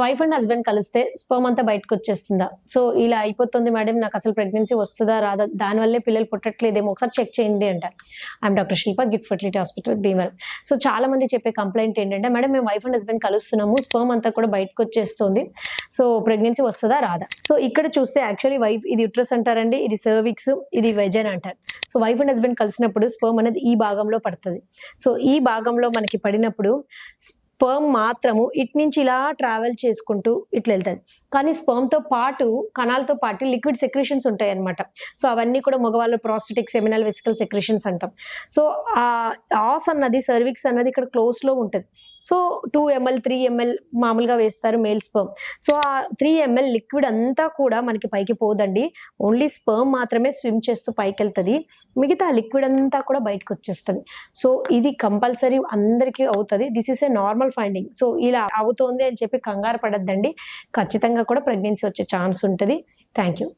Wife and husband కలిస్తే sperm అంతా బయటకు వచ్చేస్తుందా? సో ఇలా అయిపోతుంది మేడం నాకు అసలు ప్రెగ్నెన్సీ వస్తుందా రాదా? దానివల్లే పిల్లలు పుట్టట్లేదేమో ఒకసారి చెక్ చేయండి అంటారు I'm doctor Shilpa gift fertility hospital Bhimavaram so చాలా మంది చెప్పే కంప్లైంట్ ఏంటంటే మేడం మేము వైఫ్ అండ్ హస్బెండ్ కలుస్తున్నాము స్పర్మ్ అంతా కూడా బయటకు వచ్చేస్తుంది. సో ప్రెగ్నెన్సీ వస్తుందా రాదా? సో ఇక్కడ చూస్తే యాక్చువల్లీ వైఫ్ ఇది యుట్రస్ అంటారండి ఇది సర్విక్స్ ఇది వెజన్ అంటారు. సో వైఫ్ అండ్ హస్బెండ్ కలిసినప్పుడు స్పర్మ్ అనేది ఈ భాగంలో పడుతుంది. సో ఈ భాగంలో మనకి పడినప్పుడు స్పర్మ్ మాత్రము ఇటు నుంచి ఇలా ట్రావెల్ చేసుకుంటూ ఇట్లా వెళ్తుంది. కానీ స్పర్మ్తో పాటు కణాలతో పాటు లిక్విడ్ సెక్రేషన్స్ ఉంటాయి అనమాట సో అవన్నీ కూడా మగవాళ్ళు ప్రాస్టెటిక్ సెమినల్ వెసికల్ సెక్రేషన్స్ అంటాం. సో ఆ ఆస్ అన్నది సర్విక్స్ అన్నది ఇక్కడ క్లోజ్లో ఉంటుంది. So two ml three ml మామూలుగా వేస్తారు మేల్ స్పర్మ్ సో ఆ త్రీ ఎంఎల్ లిక్విడ్ అంతా కూడా మనకి పైకి పోదండి. ఓన్లీ స్పర్మ్ మాత్రమే స్విమ్ చేస్తూ పైకి వెళ్తుంది మిగతా లిక్విడ్ అంతా కూడా బయటకు వచ్చేస్తుంది. సో ఇది కంపల్సరీ అందరికీ అవుతుంది. This is a normal finding so ఇలా అవుతోంది అని చెప్పి కంగారు పడద్దండి. ఖచ్చితంగా కూడా ప్రెగ్నెన్సీ వచ్చే ఛాన్స్ ఉంటుంది. Thank you